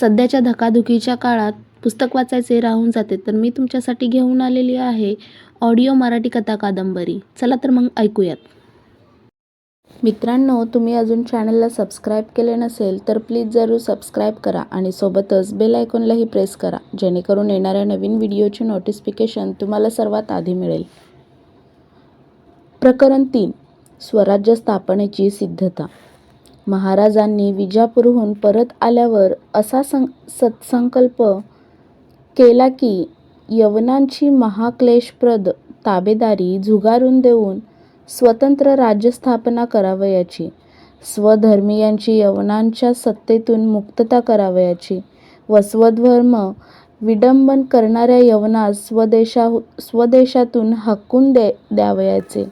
सध्याच्या धकाधुकीच्या काळात पुस्तक वाचायचे राहून जाते तर मी तुमच्यासाठी घेऊन आलेली आहे ऑडिओ मराठी कथा कादंबरी. चला तर मग ऐकूयात. मित्रांनो तुम्ही अजून चॅनलला सबस्क्राईब केले नसेल तर प्लीज जरूर सबस्क्राईब करा आणि सोबतच बेल आयकॉनलाही प्रेस करा जेणेकरून येणाऱ्या नवीन व्हिडिओची नोटिफिकेशन तुम्हाला सर्वात आधी मिळेल. प्रकरण तीन. स्वराज्य स्थापनेची सिद्धता. महाराजांनी विजापूरहून परत आल्यावर असा सं सत्संकल्प केला की यवनांची महाक्लेशप्रद ताबेदारी झुगारून देऊन स्वतंत्र राज्यस्थापना करावयाची स्वधर्मीयांची यवनांच्या सत्तेतून मुक्तता करावयाची व स्वधर्म विडंबन करणाऱ्या यवनास स्वदेशा स्वदेशातून हाकून दे द्यावयाचे.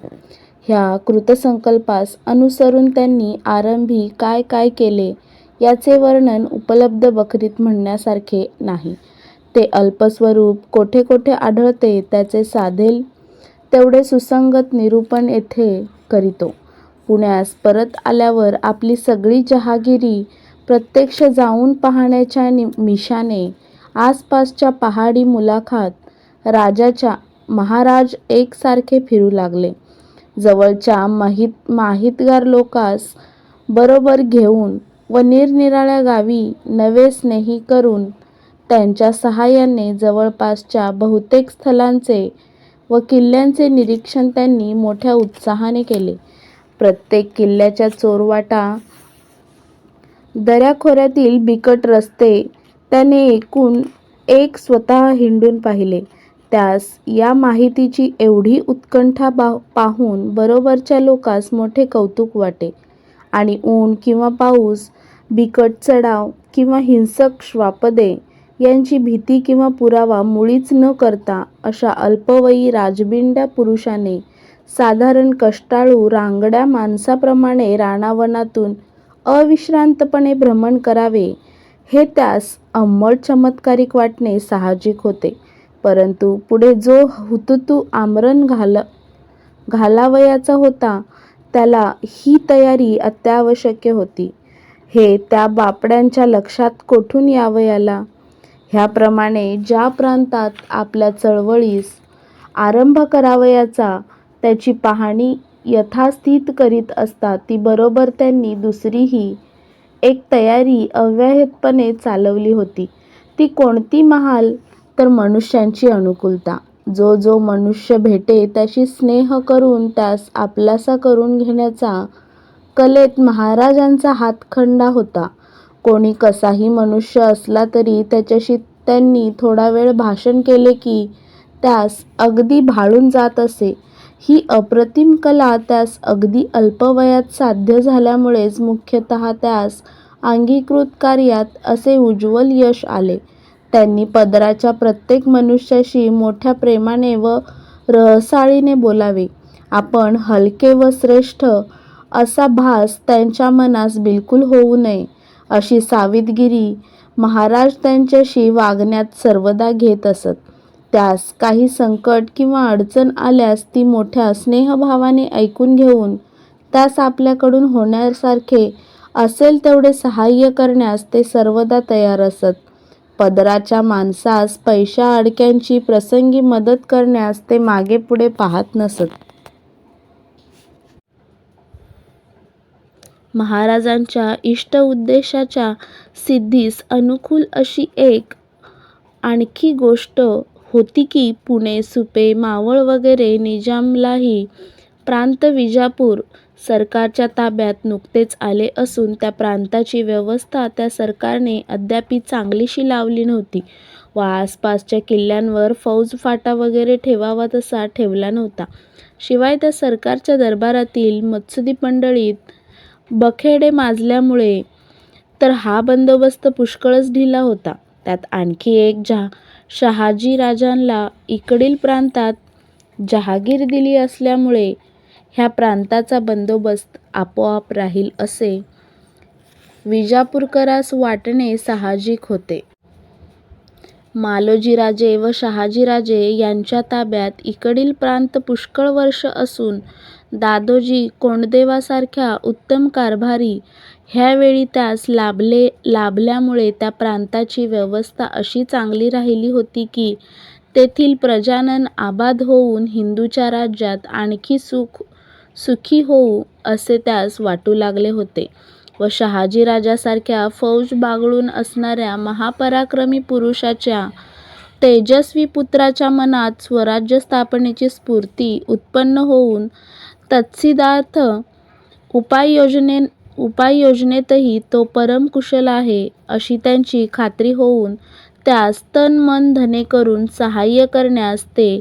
ह्या कृतसंकल्पास अनुसरून त्यांनी आरंभी काय काय केले याचे वर्णन उपलब्ध बखरीत म्हणण्यासारखे नाही. ते अल्पस्वरूप कोठे कोठे आढळते त्याचे साधेल तेवढे सुसंगत निरूपण येथे करीतो. पुण्यास परत आल्यावर आपली सगळी जहागिरी प्रत्यक्ष जाऊन पाहण्याच्या नि मिशाने आसपासच्या पहाडी मुलाखात राजाच्या महाराज एकसारखे फिरू लागले. जवळच्या माहीत माहितगार लोकास बरोबर घेऊन व निरनिराळ्या गावी नवे स्नेही करून त्यांच्या सहाय्याने जवळपासच्या बहुतेक स्थलांचे व किल्ल्यांचे निरीक्षण त्यांनी मोठ्या उत्साहाने केले. प्रत्येक किल्ल्याच्या चोरवाटा दऱ्याखोऱ्यातील बिकट रस्ते त्याने एकूण एक स्वतः हिंडून पाहिले. त्यास या माहितीची एवढी उत्कंठा बा पाहून बरोबरच्या लोकास मोठे कौतुक वाटे. आणि ऊन किंवा पाऊस बिकट चढाव किंवा हिंसक श्वापदे यांची भीती किंवा पुरावा मुळीच न करता अशा अल्पवयी राजबिंड्या पुरुषाने साधारण कष्टाळू रांगड्या माणसाप्रमाणे रानावनातून अविश्रांतपणे भ्रमण करावे हे त्यास अंमल चमत्कारिक वाटणे साहजिक होते. परंतु पुढे जो हुतुतू आमरण घाल घालावयाचा होता त्याला ही तयारी अत्यावश्यक होती. हे त्या बापड्यांच्या लक्षात कोठून यावयाला ह्याप्रमाणे ज्या प्रांतात आपल्या चळवळीस आरंभ करावयाचा त्याची पाहणी यथास्थित करीत असता ती बरोबर त्यांनी दुसरीही एक तयारी अव्याहतपणे चालवली होती. ती कोणती महाल? तर मनुष्यांची अनुकूलता. जो जो मनुष्य भेटे त्याशी स्नेह करून त्यास आपलासा करून घेण्याचा कलेत महाराजांचा हातखंडा होता. कोणी कसाही मनुष्य असला तरी त्याच्याशी त्यांनी थोडा वेळ भाषण केले की त्यास अगदी भाळून जात असे. ही अप्रतिम कला त्यास अगदी अल्पवयात साध्य झाल्यामुळेच मुख्यतः त्यास अंगीकृत कार्यात असे उज्ज्वल यश आले. त्यांनी पदराच्या प्रत्येक मनुष्याशी मोठ्या प्रेमाने व रहसाळीने बोलावे. आपण हलके व श्रेष्ठ असा भास त्यांच्या मनास बिलकुल होऊ नये अशी सावधगिरी महाराज त्यांच्याशी वागण्यात सर्वदा घेत असत. त्यास काही संकट किंवा अडचण आल्यास ती मोठ्या स्नेहभावाने ऐकून घेऊन त्यास आपल्याकडून होण्यासारखे असेल तेवढे सहाय्य करण्यास ते सर्वदा तयार असत. पदराच्या माणसास पैशा अडक्यांची प्रसंगी मदत करण्यास ते मागेपुढे पाहत नसत. महाराजांच्या इष्ट उद्देशाच्या सिद्धीस अनुकूल अशी एक आणखी गोष्ट होती की पुणे सुपे मावळ वगैरे निजामलाही प्रांत विजापूर सरकारच्या ताब्यात नुकतेच आले असून त्या प्रांताची व्यवस्था त्या सरकारने अद्यापि चांगलीशी लावली नव्हती. व आसपासच्या किल्ल्यांवर फौजफाटा वगैरे ठेवावा तसा ठेवला नव्हता. शिवाय त्या सरकारच्या दरबारातील मत्सुदी मंडळीत बखेडे माजल्यामुळे तर हा बंदोबस्त पुष्कळच ढिला होता. त्यात आणखी एक जहा शहाजीराजांना इकडील प्रांतात जहागीर दिली असल्यामुळे ह्या प्रांताचा बंदोबस्त आपोआप राहील असे विजापूरकरास वाटणे साहजिक होते. मालोजीराजे व शहाजीराजे यांच्या ताब्यात इकडील प्रांत पुष्कळ वर्ष असून दादोजी कोंडदेवासारख्या उत्तम कारभारी ह्यावेळी त्यास लाभले लाभल्यामुळे त्या प्रांताची व्यवस्था अशी चांगली राहिली होती की तेथील प्रजानन आबाद होऊन हिंदूच्या राज्यात आणखी सुख सुखी होऊ असे त्यास वाटू लागले होते व शहाजीराजासारख्या फौज बागळून असणाऱ्या महापराक्रमी पुरुषाच्या तेजस्वी पुत्राच्या मनात स्वराज्य स्थापनेची स्फूर्ती उत्पन्न होऊन तत्सिद्धार्थ उपाययोजने उपाययोजनेतही तो परम कुशल आहे अशी त्यांची खात्री होऊन त्यास तन मन धने करून सहाय्य करण्यास ते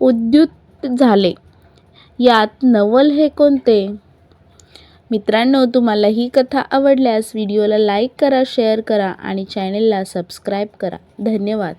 उद्युक्त झाले. यात नवल हे कोणते? मित्रांनो तुम्हाला ही कथा आवडल्यास व्हिडिओला लाईक करा शेअर करा आणि चॅनेलला सबस्क्राईब करा. धन्यवाद.